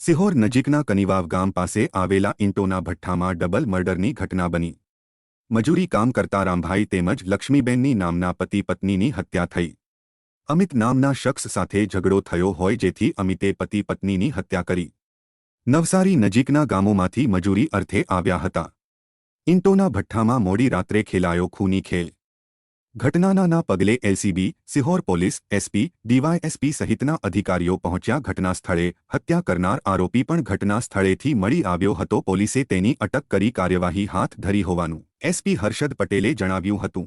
સિહોર નજીકના કનિવાવ ગામ પાસે આવેલા ઇન્ટોના ભઠ્ઠામાં ડબલ મર્ડરની ઘટના બની. મજૂરી કામ કરતા રામભાઈ તેમજ લક્ષ્મીબેનની નામના પતિ પત્નીની હત્યા થઈ. અમિત નામના શખ્સ સાથે ઝઘડો થયો હોય જેથી અમિતે પતિ પત્નીની હત્યા કરી. નવસારી નજીકના ગામોમાંથી મજૂરી અર્થે આવ્યા હતા. ઇન્ટોના ભઠ્ઠામાં મોડી રાત્રે ખેલાયો ખૂની ખેલ. ઘટનાના પગલે LCB, Sihor police, SP, DYSP સહિતના અધિકારીઓ પહોંચ્યા ઘટના સ્થળે. હત્યા કરનાર આરોપી પણ ઘટના સ્થળેથી મળી આવ્યો હતો. પોલીસે તેની અટક કરી કાર્યવાહી હાથ ધરી હોવાનું એસપી હર્ષદ પટેલે જણાવ્યું હતું.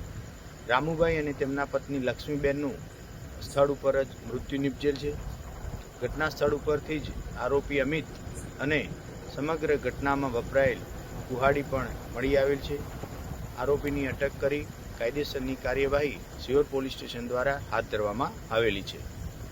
રામુભાઈ અને તેમના પત્ની લક્ષ્મીબેનનું સ્થળ ઉપર જ મૃત્યુ નિપજેલ છે. ઘટના સ્થળ ઉપરથી જ આરોપી અમિત અને સમગ્ર ઘટનામાં વપરાયેલ કુહાડી પણ મળી આવેલ છે. આરોપીની અટક કરી કાયદેસરની કાર્યવાહી સિયોર પોલીસ સ્ટેશન દ્વારા હાથ ધરવામાં આવેલી છે.